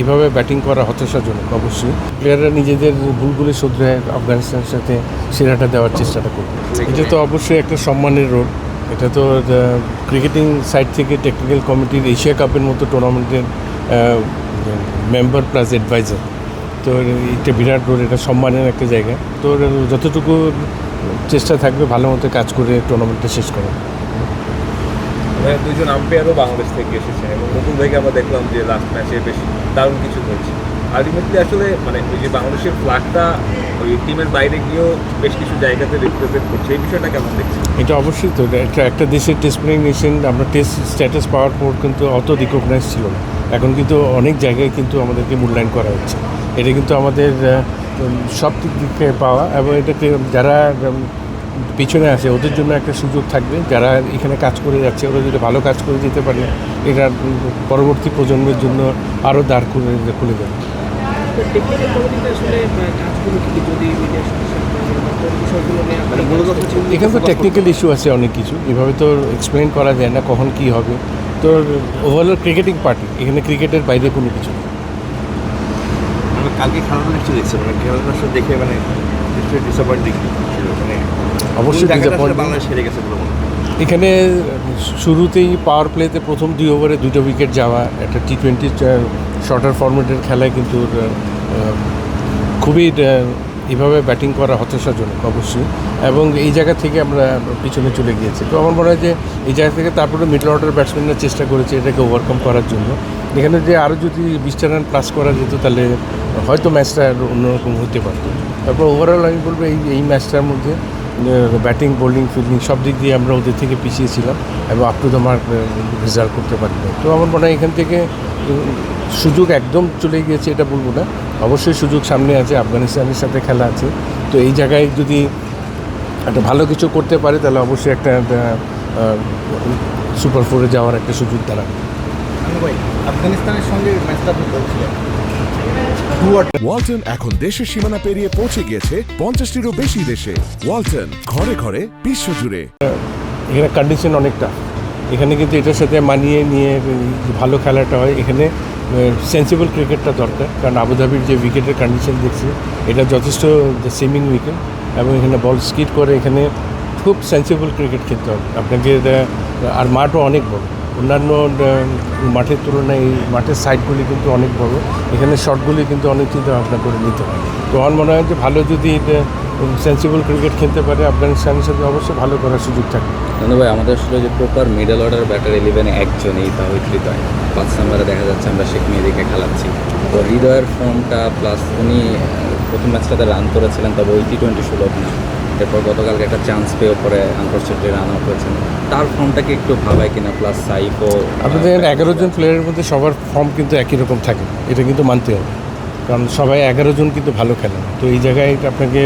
এভাবে ব্যাটিং করা হতাশাজনক অবশ্যই। প্লেয়াররা নিজেদের ভুলগুলি শুধরে আফগানিস্তানের সাথে সেরাটা দেওয়ার চেষ্টাটা করবে। এটা তো অবশ্যই একটা সম্মানের রোল। এটা তো ক্রিকেটিং সাইড থেকে টেকনিক্যাল কমিটির এশিয়া কাপের মতো টুর্নামেন্টের মেম্বার প্লাস অ্যাডভাইজার তো এটা বিরাট রোল এটা সম্মানের একটা জায়গা। তো যতটুকু চেষ্টা থাকবে ভালো মতো কাজ করে টুর্নামেন্টটা শেষ করা। মানে দুইজন আম্পায়ারও বাংলাদেশ থেকে এসেছেন এবং নতুন থেকে আমরা দেখলাম যে লাস্ট ম্যাচে বেশ দারুণ কিছু করছে। আলটিমেটলি আসলে মানে ওই যে বাংলাদেশের ফ্ল্যাগটা ওই টিমের বাইরে গিয়েও বেশ কিছু জায়গাতে রিপ্রেজেন্ট করছে। এই বিষয়টা কেমন দেখছি এটা অবশ্যই তো একটা একটা দেশের টেস্ট প্লেয়িং নেশন আমরা টেস্ট স্ট্যাটাস পাওয়ার পর কিন্তু অত রিকগনাইজ ছিল না। এখন কিন্তু অনেক জায়গায় কিন্তু আমাদেরকে মূল্যায়ন করা হচ্ছে। এটা কিন্তু আমাদের সব দিক থেকে পাওয়া এবং এটাকে যারা পিছনে আছে, ওদের জন্য একটা সুযোগ থাকবে। যারা এখানে কাজ করে যাচ্ছে, ওরা যদি ভালো কাজ করে যেতে পারে এটা পরবর্তী প্রজন্মের জন্য আরও দাঁড় করে খুলে দেবে? এখানে তো টেকনিক্যাল ইস্যু আছে অনেক কিছু। এভাবে তো এক্সপ্লেন করা যায় না কখন কি হবে। তো ওভারঅল ক্রিকেটিং পার্টি এখানে ক্রিকেটের বাইরে কোনো কিছু কালকে নিশ্চয়ই দেখছেন মানে খেলাটা আসলে দেখে মানে ডিসঅ্যাপয়েন্টিং ছিল মানে অবশ্যই বাংলাদেশ হেরে গেছে বলে মনে এখানে শুরুতেই পাওয়ার প্লেতে প্রথম দুই ওভারে দুটো উইকেট যাওয়া একটা টি টোয়েন্টি শর্টার ফরম্যাটের খেলায় কিন্তু খুবই এভাবে ব্যাটিং করা হতাশাজনক অবশ্যই। এবং এই জায়গা থেকে আমরা পিছনে চলে গিয়েছি। তো আমার মনে হয় যে এই জায়গা থেকে তারপরে মিডল অর্ডার ব্যাটসম্যানরা চেষ্টা করেছে এটাকে ওভারকাম করার জন্য। এখানে যে আরও যদি বিশটা রান প্লাস করা যেত তাহলে হয়তো ম্যাচটা অন্যরকম হতে পারতো। তারপর ওভারঅল আমি বলব এই এই ম্যাচটার মধ্যে ব্যাটিং বোলিং ফিল্ডিং সব দিক দিয়ে আমরা ওদের থেকে পিছিয়ে ছিলাম এবং up to the mark result করতে পারি। তো আমার মনে হয় এখান থেকে সুযোগ একদম চলে গিয়েছে এটা বলব না। অবশ্যই সুযোগ সামনে আছে, আফগানিস্তানের সাথে খেলা আছে। তো এই জায়গায় যদি একটা ভালো কিছু করতে পারে, তাহলে অবশ্যই একটা সুপার ফোরে যাওয়ার একটা সুযোগ দাঁড়াবে আফগানিস্তানের সঙ্গে ম্যাচটা আপনি বলছিলেন ওয়ালটন এখন দেশের সীমানা পেরিয়ে পৌঁছে গিয়েছে পঞ্চাশটিরও বেশি দেশে। ওয়ালটন ঘরে ঘরে বিশ্বজুড়ে। এখানে কন্ডিশন অনেকটা। এখানে কিন্তু এটার সাথে মানিয়ে নিয়ে ভালো খেলাটা হয়। এখানে সেন্সিবল ক্রিকেটটা দরকার। কারণ আবুধাবির যে উইকেটের কন্ডিশন দেখছি এটা যথেষ্ট সুইমিং উইকেট এবং এখানে বল স্কিট করে এখানে খুব সেন্সিবল ক্রিকেট খেলতে হবে। আপনাকে এটা আর মাঠও অনেক বড়। অন্যান্য মাঠের তুলনায় এই মাঠের সাইডগুলি কিন্তু অনেক বড়। এখানে শটগুলি কিন্তু অনেক চিন্তা ভাবনা করে নিতে হয়। তো আমার মনে হয় যে ভালো যদি সেন্সিবল ক্রিকেট খেলতে পারে, আফগানিস্তানের সাথে অবশ্যই ভালো করার সুযোগ থাকে। নন্দু ভাই, আমাদের আসলে যে প্রপার মিডল অর্ডার ব্যাটার ইলেভেনে একজনই তাহলে হৃদয় পাঁচ নম্বরে দেখা যাচ্ছে আমরা শেখ মেহেদিকে খেলাচ্ছি। তো হৃদয়ের ফর্মটা প্লাস উনি প্রথম ম্যাচটাতে রান করেছিলেন, তবে ওই টি টোয়েন্টি সুলভ না এরপর গতকালকে একটা চান্স পেয়ে পরে আনফর্চুনেটলি রান আউট হয়েছেন তার ফর্মটাকে একটু ভাবায় কিনা প্লাস সাইফও আপনাদের এগারো জন প্লেয়ারের মধ্যে সবার ফর্ম কিন্তু একই রকম থাকে। এটা কিন্তু মানতে হবে। কারণ সবাই এগারো জন কিন্তু ভালো খেলে তো এই জায়গায় আপনাকে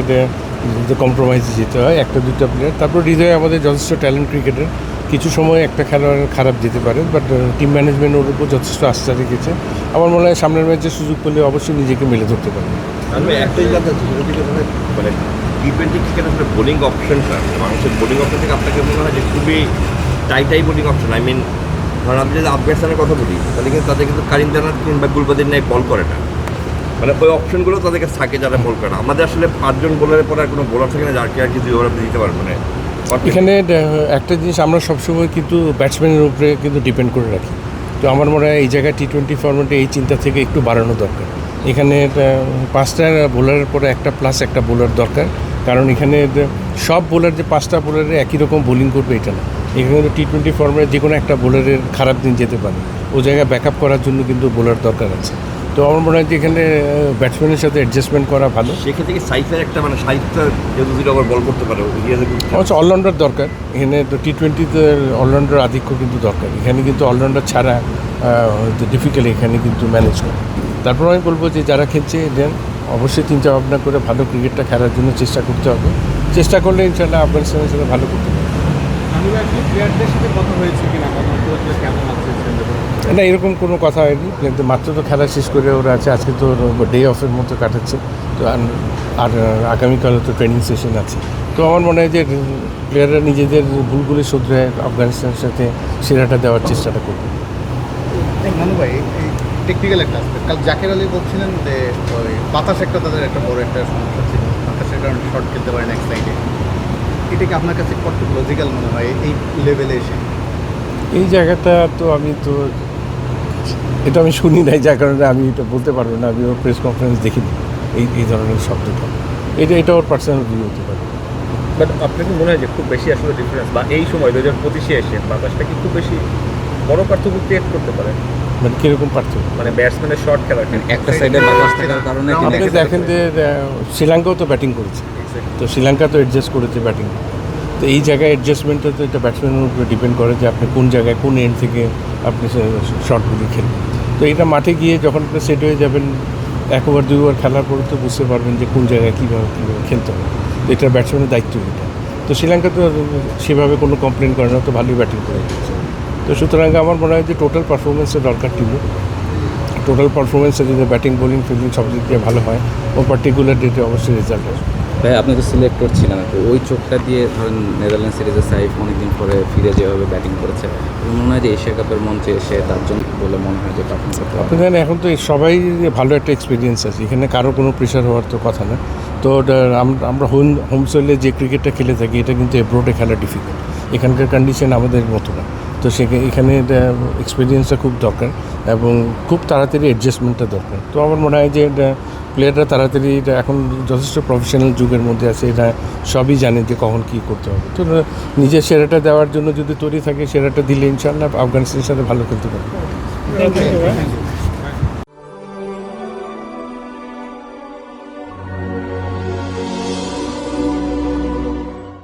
কম্প্রোমাইজে যেতে হয় একটা দুটো প্লেয়ার তারপর হৃদয় আমাদের যথেষ্ট ট্যালেন্ট ক্রিকেটের কিছু সময় একটা খেলোয়াড় খারাপ যেতে পারে বাট টিম ম্যানেজমেন্ট ওর উপর যথেষ্ট আস্থা রেখেছে। আমার মনে হয় সামনের ম্যাচে সুযোগ পেলে অবশ্যই নিজেকে মেলে ধরতে পারবে। মানে মানে টি ক্রিকেট আসলে বোলিং অপশনটা মানুষের বোলিং অপশন থেকে আপনাকে মনে হয় যে খুবই টাইটাই বোলিং অপশন আই মিন ধরেন আমি যদি আফগানিস্তানের কথা বলি, তাহলে কিন্তু তাদের কিন্তু কারিম কিংবা গুলবাদির নাই বল করে না। মানে ওই অপশনগুলো তাদের কাছে থাকে যারা বল করে না। আমাদের আসলে পাঁচজন বোলারের পরে আর কোনো বোলার থাকে না যার কি আর কি দুই দিতে পারবেন মানে এখানে একটা জিনিস আমরা সবসময় কিন্তু ব্যাটসম্যানের উপরে কিন্তু ডিপেন্ড করে রাখি। তো আমার মনে হয় এই জায়গায় টি টোয়েন্টি ফর্মেটে এই চিন্তা থেকে একটু বাড়ানো দরকার। এখানে পাঁচটা বোলারের পরে একটা প্লাস একটা বোলার দরকার। কারণ এখানে সব বোলার যে পাঁচটা বোলারে একই রকম বোলিং করবে এটা না। এখানে কিন্তু টি টোয়েন্টি ফর্মে যে কোনো একটা বোলারের খারাপ দিন যেতে পারে। ও জায়গায় ব্যাকআপ করার জন্য কিন্তু বোলার দরকার আছে। তো আমার মনে হয় যে এখানে ব্যাটসম্যানের সাথে অ্যাডজাস্টমেন্ট করা ভালো। সেক্ষেত্রে কি সাইফের একটা মানে সাইফটা যেহেতু দুটো ওভার বল করতে পারে অবশ্য অলরাউন্ডার দরকার। এখানে তো টি টোয়েন্টিতে অলরাউন্ডার আধিক্য কিন্তু দরকার। এখানে কিন্তু অলরাউন্ডার ছাড়া ডিফিকাল্ট এখানে কিন্তু ম্যানেজ করে। তারপর আমি বলব যে যারা খেলছে দেন অবশ্যই চিন্তা ভাবনা করে ভালো ক্রিকেটটা খেলার জন্য চেষ্টা করতে হবে। চেষ্টা করলে ইনশাল্লাহ আফগানিস্তানের সাথে ভালো করতে পারবে। আছে না এরকম কোনো কথা হয়নি। কিন্তু মাত্র তো খেলা শেষ করে ওরা আছে। আজকে তো ডে অফের মতো কাটাচ্ছে। তো আর- আর আগামীকালও তো ট্রেনিং সেশন আছে। তো আমার মনে হয় যে প্লেয়াররা নিজেদের ভুলগুলি শুধরে আফগানিস্তানের সাথে সেরাটা দেওয়ার চেষ্টাটা করবে। ভাই টেকনিক্যাল একটা আসবে কাল জাকের আলী বলছিলেন যে ওই বাতাস একটা তাদের একটা বড় একটা সমস্যা ছিল। বাতাসের কারণে শর্ট খেলতে পারেন এক সাইডে এটা কি আপনার কাছে কত লজিক্যাল মনে হয় এই লেভেলে এসে? এই জায়গাটা তো আমি তো এটা আমি শুনি নাই যার কারণে আমি এটা বলতে পারব না। আমি ওর প্রেস কনফারেন্স দেখিনি এই এই ধরনের শব্দটা। এটা এটা ওর পার্সোনাল ভিউ হতে পারে। বাট আপনার কি মনে হয় যে খুব বেশি আসলে ডিফারেন্স বা এই সময় দু হাজার পঁচিশে এসে বাতাসটা কি খুব বেশি বড় পার্থক্য ক্রিয়েট করতে পারে? মানে কীরকম পার্থক্য? মানে ব্যাটসম্যানের শর্ট খেলার মানে একটা সাইডে বাতাস থাকার কারণে আপনি আপনি দেখেন যে শ্রীলঙ্কাও তো ব্যাটিং করেছে। তো শ্রীলঙ্কা তো অ্যাডজাস্ট করেছে ব্যাটিং তো এই জায়গায় অ্যাডজাস্টমেন্টটা তো এটা ব্যাটসম্যানের উপরে ডিপেন্ড করে যে আপনি কোন জায়গায় কোন এন্ড থেকে আপনি শর্টগুলি খেলবেন। তো এটা মাঠে গিয়ে যখন আপনি সেট হয়ে যাবেন এক ওভার দুই ওভার খেলার পরে তো বুঝতে পারবেন যে কোন জায়গায় কীভাবে কীভাবে খেলতে হবে। তো এটা ব্যাটসম্যানের দায়িত্ব এটা। তো শ্রীলঙ্কা তো সেভাবে কোনো কমপ্লেন করে না তো ভালোই ব্যাটিং করে দিয়েছে। তো সুতরাং আমার মনে হয় যে টোটাল পারফরমেন্সের দরকার টিমে টোটাল পারফরমেন্সে যদি ব্যাটিং বোলিং ফিল্ডিং সব দিক দিয়ে ভালো হয় ও পার্টিকুলার ডেটে অবশ্যই রেজাল্ট আসবে। ভাই আপনি তো সিলেক্টর ছিলেন তো ওই চোখটা দিয়ে ধরেন নেদারল্যান্ড সিরিজের সাইফ অনেকদিন পরে ফিরে যেভাবে ব্যাটিং করেছে মনে হয় যে এশিয়া কাপের মঞ্চে এসে তার জন্য বলে মনে হয় যে পারফর্ম করতে আপনি জানেন এখন তো সবাই ভালো একটা এক্সপিরিয়েন্স আছে। এখানে কারও কোনো প্রেশার হওয়ার তো কথা না। তো আমরা হোম হোম সোইলে যে ক্রিকেটটা খেলে থাকি এটা কিন্তু এব্রোডে খেলা ডিফিকাল্ট এখানকার কন্ডিশন আমাদের মতো না। তো সে এখানে এক্সপিরিয়েন্সটা খুব দরকার এবং খুব তাড়াতাড়ি অ্যাডজাস্টমেন্টটা দরকার। তো আমার মনে হয় যে প্লেয়াররা তাড়াতাড়ি এটা এখন যথেষ্ট প্রফেশনাল যুগের মধ্যে আছে এটা সবই জানে যে কখন কী করতে হবে। তো নিজের সেরাটা দেওয়ার জন্য যদি তৈরি থাকে, সেরাটা দিলে ইনশাল্লাহ আফগানিস্তানের সাথে ভালো খেলতে পারবে।